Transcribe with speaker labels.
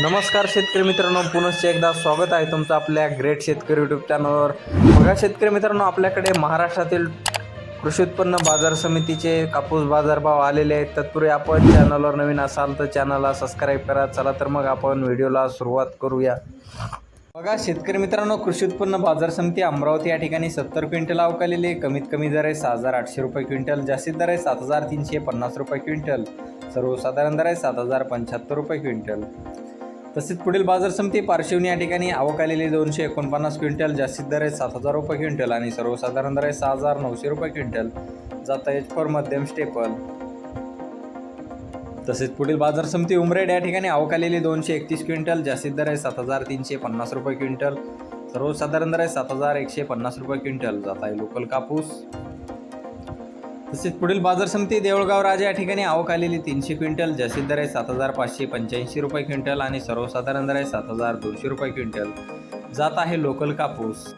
Speaker 1: नमस्कार शेतकरी मित्रांनो पुनश्च एकदा स्वागत आहे तुमचं आपल्या ग्रेट शेतकरी यूट्यूब चॅनलवर बघा शेतकरी मित्रांनो आपल्याकडे महाराष्ट्रातील कृषी उत्पन्न बाजार समितीचे कापूस बाजारभाव आलेले आहेत. तत्पूर्वी आपण चॅनलवर नवीन असाल तर चॅनलला सबस्क्राईब करा. चला तर मग आपण व्हिडिओला सुरुवात करूया. बघा शेतकरी मित्रांनो कृषी उत्पन्न बाजार समिती अमरावती या ठिकाणी सत्तर क्विंटल अवकालेली आहे. कमीत कमी दर आहे सहा हजार आठशे रुपये क्विंटल. जास्तीत दर आहे सात हजार तीनशे पन्नास रुपये क्विंटल. सर्वसाधारण दर आहे सात हजार पंच्याहत्तर रुपये क्विंटल. तसेच पुढील बाजार समिती पार्श्वनी या ठिकाणी आवक आलेली दोनशे एकोणपन्नास क्विंटल जास्तीत दर आहे सात हजार रुपये क्विंटल आणि सर्वसाधारण दर आहे सहा हजार नऊशे रुपये क्विंटल. जाता एच फॉर मध्यम स्टेपल. तसेच पुढील बाजार समिती उमरेड या ठिकाणी आवक आलेली दोनशे एकतीस क्विंटल जास्तीत दर आहे सात हजार तीनशे पन्नास रुपये क्विंटल. सर्वसाधारण दर आहे सात हजार एकशे पन्नास रुपये क्विंटल. जात आहे लोकल कापूस. तसेच पुढील बाजार समिती देऊळगाव राजा या ठिकाणी आवक आलेली तीनशे क्विंटल जास्तीत दर आहे सात हजार पाचशे पंच्याऐंशी रुपये क्विंटल आणि सर्वसाधारण दर आहे सात हजार दोनशे रुपये क्विंटल. जात आहे लोकल कापूस.